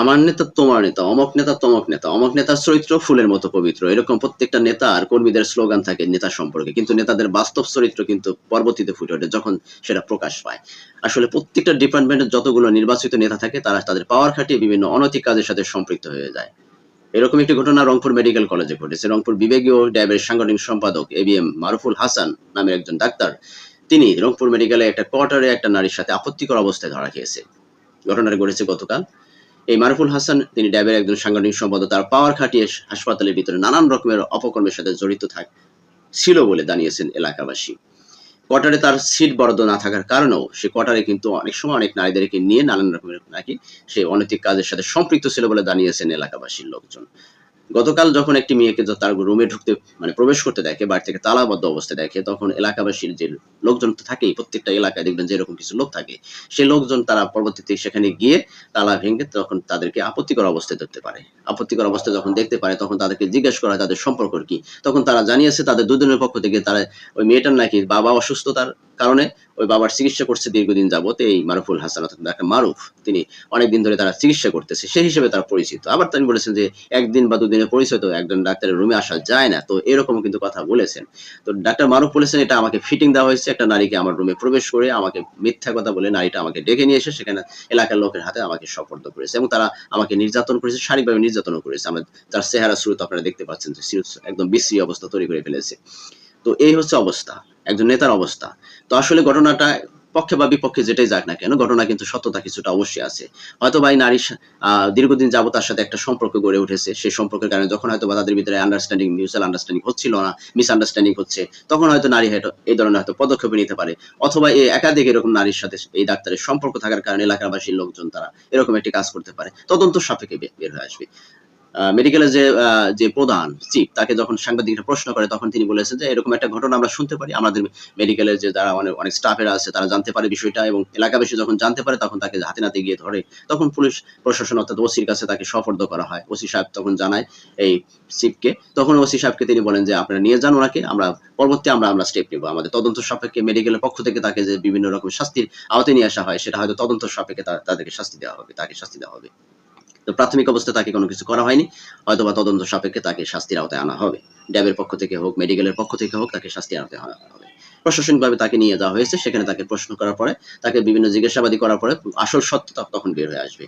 আমার নেতা, তোমার নেতা, অমক নেতা, তমক নেতা, অমক নেতার চরিত্র ফুলের মতো পবিত্র। এরকম প্রত্যেকটা নেতা আর কর্মীদের স্লোগান থাকে নেতা সম্পর্কে। কিন্তু নেতাদের বাস্তব চরিত্র কিন্তু পরবর্তীতে ফুটে ওঠে যখন সেটা প্রকাশ পায়। আসলে প্রত্যেকটা ডিপার্টমেন্টের যতগুলো নির্বাচিত নেতা থাকে, তারা তাদের পাওয়ার খাটিয়ে বিভিন্ন অনৈতিক কাজের সাথে সম্পৃক্ত হয়ে যায়। এরকম একটি ঘটনা রংপুর মেডিকেল কলেজে ঘটেছে। রংপুর বিভাগীয় ড্যাবের সাংগঠনিক সম্পাদক A B M Maruful Hasan নামের একজন ডাক্তার, তিনি রংপুর মেডিকেলে একটা কোয়ার্টারে একটা নারীর সাথে আপত্তিকর অবস্থায় ধরা খেয়েছে। ঘটনাটা ঘটেছে গতকাল। এই মারুফুল হাসান, তিনি ড্যাবের একজন সাংগঠনিক সম্পাদক, তার পাওয়ার খাটিয়ে হাসপাতালের ভিতরে নানান রকমের অপকর্মের সাথে জড়িত থাক ছিল বলে জানিয়েছেন এলাকাবাসী। কোয়ার্টারে তার সিট বরাদ্দ না থাকার কারণেও সে কোয়ার্টারে কিন্তু অনেক সময় অনেক নারীদেরকে নিয়ে নানান রকমের নাকি সে অনৈতিক কাজের সাথে সম্পৃক্ত ছিল বলে জানিয়েছেন এলাকাবাসীর লোকজন। গতকাল যখন একটি মেয়েকে তার রুমে ঢুকতে মানে প্রবেশ করতে দেখে, বাড়ি থেকে তালাবদ্ধ অবস্থায় দেখে, তখন এলাকাবাসীর যে লোকজন তো থাকেই, প্রত্যেকটা এলাকায় দেখবেন যেরকম কিছু লোক থাকে। সেই লোকজন তারা পরবর্তীতে সেখানে গিয়ে তালা ভেঙে তখন তাদেরকে আপত্তিকর অবস্থায় ধরতে পারে। আপত্তিকর অবস্থায় যখন দেখতে পারে, তখন তাদেরকে জিজ্ঞেস করা তাদের সম্পর্ক কি? তখন তারা জানিয়েছে, তাদের দুজনের পক্ষ থেকে তারা, ওই মেয়েটার নাকি বাবা অসুস্থতার কারণে ওই বাবার চিকিৎসা করছে দীর্ঘদিন যাবত এই মারুফুল হাসান অর্থাৎ ডাক্তার মারুফ, তিনি অনেকদিন ধরে তারা চিকিৎসা করতেছে, সেই হিসেবে তারা পরিচিত। আবার তিনি বলেছেন যে একদিন বা দুদিনের পরিচয় তো একজন ডাক্তারের রুমে আসা যায় না, তো এরকম কিন্তু কথা বলেছেন। তো ডাক্তার মারুফ বলেছেন, এটা আমাকে ফিটিং দেওয়া হয়েছে, একটা নারীকে আমার রুমে প্রবেশ করে আমাকে মিথ্যা কথা বলে নারীটা আমাকে ডেকে নিয়ে এসে সেখানে এলাকার লোকের হাতে আমাকে সফর্দ করেছে এবং তারা আমাকে নির্যাতন করেছে, শারীরিকভাবে নির্যাতন করেছে। আমরা তার চেহারা স্রোত আপনারা দেখতে পাচ্ছেন যে একদম বিশ্রী অবস্থা তৈরি করে ফেলেছে। তো এই হচ্ছে অবস্থা। একজন নেতার অবস্থা। তো আসলে ঘটনাটা পক্ষে বা বিপক্ষে যেটাই যাক না কেন, ঘটনা কিন্তু সত্যতা কিছুটা অবশ্যই আছে। হয়তো বা এই নারীর দীর্ঘদিন যাবত তার সাথে একটা সম্পর্ক গড়ে উঠেছে, সেই সম্পর্কের কারণে যখন হয়তো বা তাদের ভিতরে আন্ডারস্ট্যান্ডিং মিউচুয়াল আন্ডারস্ট্যান্ডিং হচ্ছিল না মিস আন্ডারস্ট্যান্ডিং হচ্ছে, তখন হয়তো নারী হয়তো এই ধরনের হয়তো পদক্ষেপ নিতে পারে। অথবা এই একাধিক এরকম নারীর সাথে এই ডাক্তারের সম্পর্ক থাকার কারণে এলাকাবাসীর লোকজন তারা এরকম একটি কাজ করতে পারে। তদন্ত সাপেক্ষে বের হয়ে আসবে। মেডিকেলের যে যে প্রধান চিফ তাকে যখন সাংবাদিকরা প্রশ্ন করে, তখন তিনি বলেছেন যে, এরকম একটা ঘটনা আমরা শুনতে পারি। আমাদের মেডিকেলের যে, যারা অনেক অনেক স্টাফেরা আছে, তারা জানতে পারে বিষয়টা এবং এলাকাবাসী যখন জানতে পারে, তখন তাকে হাতে নাতে গিয়ে ধরে। তখন পুলিশ, প্রশাসন অর্থাৎ ওসির কাছে তাকে সফর্দ করা হয়। ওসি সাহেব তখন জানায় এই চিফকে তখন ওসি সাহেবকে তিনি বলেন যে, আপনারা নিয়ে যান ওনাকে, আমরা পরবর্তী আমরা আমরা স্টেপ নেব। আমাদের তদন্ত সাপেক্ষে মেডিকেলের পক্ষ থেকে তাকে যে, বিভিন্ন রকম শাস্তির আওতায় নিয়ে আসা হয়, সেটা হয়তো তদন্ত সাপেক্ষে তাদেরকে শাস্তি দেওয়া হবে, তাকে শাস্তি দেওয়া হবে। তো প্রাথমিক অবস্থায় তাকে কোনো কিছু করা হয়নি হয়তো বা তদন্ত সাপেক্ষে তাকে শাস্তির আওতায় আনা হবে। ড্যাবের পক্ষ থেকে হোক, মেডিকেলের পক্ষ থেকে হোক, তাকে শাস্তির আওতায় আনা হবে। প্রশাসনিকভাবে তাকে নিয়ে যাওয়া হয়েছে, সেখানে তাকে প্রশ্ন করার পরে, তাকে বিভিন্ন জিজ্ঞাসাবাদী করার পরে আসল সত্যতা তখন বের হয়ে আসবে।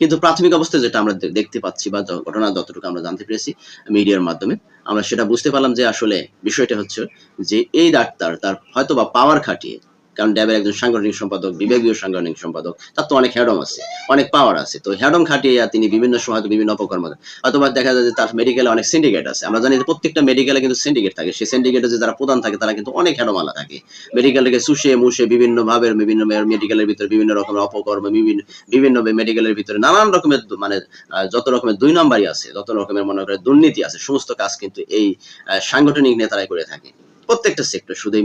কিন্তু প্রাথমিক অবস্থায় যেটা আমরা দেখতে পাচ্ছি বা ঘটনা যতটুকু আমরা জানতে পেরেছি মিডিয়ার মাধ্যমে, আমরা সেটা বুঝতে পারলাম যে আসলে বিষয়টা হচ্ছে যে এই ডাক্তার তার হয়তো বা পাওয়ার খাটিয়ে কারণ ড্যাবের একজন সাংগঠনিক সম্পাদক বিভাগীয় সাংগঠনিক সম্পাদক, তার তো অনেক হ্যাডম আছে, অনেক পাওয়ার আছে। তো হ্যাডম খাটিয়ে তিনি বিভিন্ন সময় বিভিন্ন অপকর্ম অথবা দেখা যায় যে তার মেডিকেলে অনেক সিন্ডিকেট আছে। আমরা জানি যে প্রত্যেকটা মেডিকেলে কিন্তু সিন্ডিকেট থাকে। সেই সিন্ডিকেটে যে যারা প্রধান থাকে, তারা কিন্তু অনেক হ্যাডমালা থাকে। মেডিকেলকে চুষে, মুষে, বিভিন্ন ভাবে বিভিন্ন মেডিকেলের ভিতরে বিভিন্ন রকমের অপকর্ম বিভিন্ন বিভিন্ন মেডিকেলের ভিতরে নানান রকমের মানে যত রকমের দুই নম্বরই আছে, যত রকমের মনে করে দুর্নীতি আছে, সমস্ত কাজ কিন্তু এই সাংগঠনিক নেতারাই করে থাকে। প্রত্যেকটা সেক্টর শুধু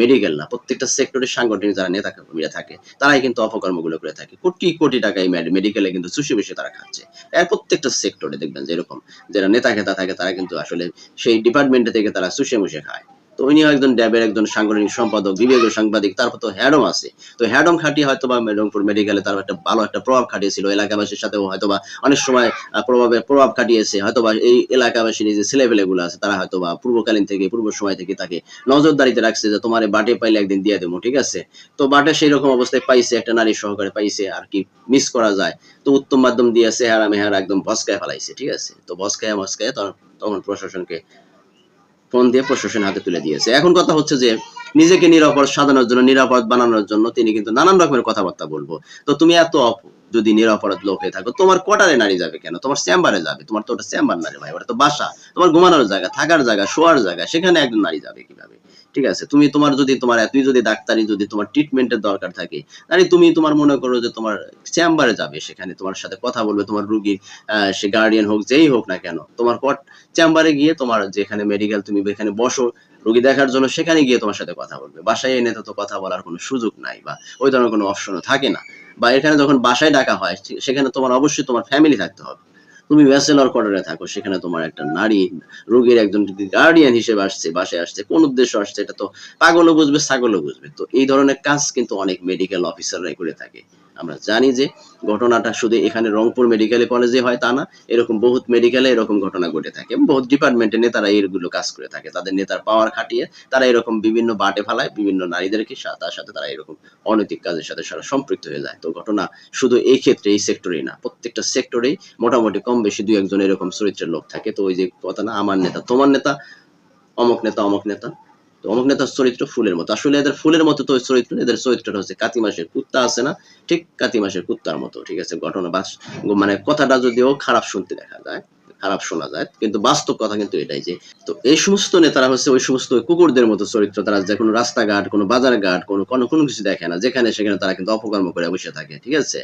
মেডিকেল না, প্রত্যেকটা সেক্টরে সাংগঠনিক যারা নেতা কর্মীরা থাকে, তারাই কিন্তু অপকর্মগুলো করে থাকে। কোটি কোটি টাকা এই মেডিকেলে কিন্তু চুষে বেশি তারা খাচ্ছে। এর প্রত্যেকটা সেক্টরে দেখবেন যেরকম, যারা নেতা খেতা থাকে, তারা কিন্তু আসলে সেই ডিপার্টমেন্টে থেকে তারা চুষে মুষে খায়। তো উনিও একজন ড্যাবের একজন সাংগঠনিক সম্পাদক, বিভাগীয় সাংবাদিক, তারপর তো হ্যাডম আছে। তো হ্যাডম খাটিয়ে হয়তো বা রংপুর মেডিকেলে তার একটা ভালো একটা প্রভাব খাটিয়েছিল, এলাকাবাসীর সাথেও হয়তো বা অনেক সময় প্রভাবে প্রভাব খাটিয়েছে হয়তো বা এই এলাকাবাসীর যে ছেলেপেলেগুলো আছে, তারা হয়তো বা পূর্বকালীন থেকে, পূর্ব সময় থেকে তাকে নজরদারিতে রাখছে যে তোমার বাটে পাইলে একদিন দিয়ে দেবো, ঠিক আছে? তো বাটে সেই রকম অবস্থায় পাইছে, একটা নারী সহকারে পাইছে, আর কি মিস করা যায়। তো উত্তম মাধ্যম দিয়ে চেহারা মেহারা একদম ভস্কায় ফেলাইছে, ঠিক আছে? তো ভস্কায় মস্কায় তখন প্রশাসনকে ফোন দিয়ে প্রশাসনের হাতে তুলে দিয়েছে। এখন কথা হচ্ছে যে, নিজেকে নিরাপদ সাজানোর জন্য, নিরাপদ বানানোর জন্য তিনি কিন্তু নানান রকমের কথাবার্তা বলব। তো তুমি এত যদি নিরাপরাধ লোক হয়ে থাকো, তোমার কোটারে নারী যাবে কেন? তোমার চেম্বারে যাবে। তোমার তো ওটা চেম্বার নারী ভাই, ওটা তো বাসা। তোমার ঘুমানোর জায়গা, থাকার জায়গা, শোয়ার জায়গা, সেখানে একজন নারী যাবে কীভাবে? ঠিক আছে? তুমি তোমার যদি তোমার তুই যদি ডাক্তারি যদি তোমার ট্রিটমেন্টের দরকার থাকে নারী তুমি তোমার মনে করো যে তোমার চেম্বারে যাবে, সেখানে তোমার সাথে কথা বলবে, তোমার রুগীর সে গার্ডিয়ান হোক, যেই হোক না কেন, তোমার কোয়ার্ট চেম্বারে গিয়ে তোমার যেখানে মেডিকেল তুমি এখানে বসো, রোগী দেখার জন্য সেখানে গিয়ে তোমার সাথে কথা বলবে। বাসায় এনে তো কথা বলার কোনো সুযোগ নাই বা ওই ধরনের কোনো অপশনও থাকে না। বা এখানে যখন বাসায় ডাকা হয় সেখানে তোমার অবশ্যই তোমার ফ্যামিলি থাকতে হবে। তুমি ব্যাচেলর কোয়ার্টারে থাকো, সেখানে তোমার একটা নারী রোগীর একজন গার্ডিয়ান হিসেবে আসছে, বাসায় আসছে, কোন উদ্দেশ্য আসছে, এটা তো পাগলও বুঝবে, ছাগলও বুঝবে। তো এই ধরনের কাজ কিন্তু অনেক মেডিকেল অফিসাররাই করে থাকে। আমরা জানি যে ঘটনাটা শুধু এখানে রংপুর মেডিকেল কলেজে হয় তা না, এরকম বহুত মেডিকেলে এরকম ঘটনা ঘটে থাকে। এবং বহুত ডিপার্টমেন্টে নেতারা এইগুলো কাজ করে থাকে। তাদের নেতার পাওয়ার খাটিয়ে তারা এরকম বিভিন্ন বাটে ফেলায়, বিভিন্ন নারীদেরকে তার সাথে তারা এরকম অনৈতিক কাজের সাথে সারা সম্পৃক্ত হয়ে যায়। তো ঘটনা শুধু এই ক্ষেত্রে, এই সেক্টরেই না, প্রত্যেকটা সেক্টরেই মোটামুটি কম বেশি দুই একজন এরকম চরিত্রের লোক থাকে। তো ওই যে কথা না, আমার নেতা, তোমার নেতা, অমক নেতা অমক নেতা। তো অমক নেতার চরিত্র ফুলের মতো। আসলে এদের ফুলের মতো তো চরিত্র এদের চরিত্রটা হচ্ছে কাতি মাসের কুত্তা আছে না, ঠিক কাতি মাসের কুত্তার মতো, ঠিক আছে? ঘটনা বাস মানে কথাটা যদিও খারাপ শুনতে দেখা যায়, খারাপ শোনা যায়, কিন্তু বাস্তব কথা কিন্তু এটাই যে, তো এই সমস্ত নেতারা হচ্ছে ওই সমস্ত কুকুরদের মতো চরিত্র, তারা যে কোনো রাস্তাঘাট, কোনো বাজার ঘাট কোনো কোনো কোনো কিছু দেখে না, যেখানে সেখানে তারা কিন্তু অপকর্ম করে বসে থাকে, ঠিক আছে?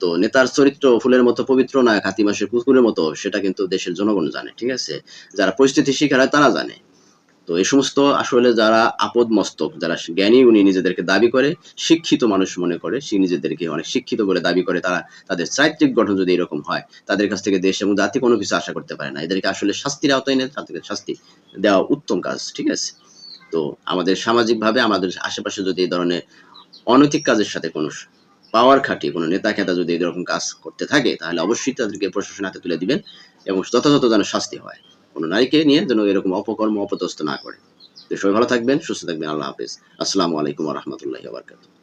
তো নেতার চরিত্র ফুলের মতো পবিত্র না, কাতি মাসের কুকুরের মতো, সেটা কিন্তু দেশের জনগণ জানে, ঠিক আছে? যারা পরিস্থিতি শিকার হয় তারা জানে। তো এই সমস্ত আসলে যারা আপদ মস্তক যারা জ্ঞানী, উনি নিজেদেরকে দাবি করে, শিক্ষিত মানুষ মনে করে, সে নিজেদেরকে অনেক শিক্ষিত বলে দাবি করে, তারা তাদের চারিত্রিক গঠন যদি এরকম হয়, তাদের কাছ থেকে দেশ এবং জাতি কোনো কিছু আশা করতে পারে না। এদেরকে আসলে শাস্তির আওতায় এনে তাদেরকে শাস্তি দেওয়া উত্তম কাজ, ঠিক আছে? তো আমাদের সামাজিকভাবে আমাদের আশেপাশে যদি এই ধরনের অনৈতিক কাজের সাথে কোনো পাওয়ার খাটিয়ে কোনো নেতা খেতা যদি এরকম কাজ করতে থাকে, তাহলে অবশ্যই তাদেরকে প্রশাসন হাতে তুলে দিবেন এবং যথাযথ যেন শাস্তি হয়। কোনো নারীকে নিয়ে যেন এরকম অপকর্ম, অপদস্থ না করে। তো সবাই ভালো থাকবেন, সুস্থ থাকবেন, আল্লাহ হাফিজ। আসসালামু আলাইকুম রহমতুল্লাহ বারকাতুহ।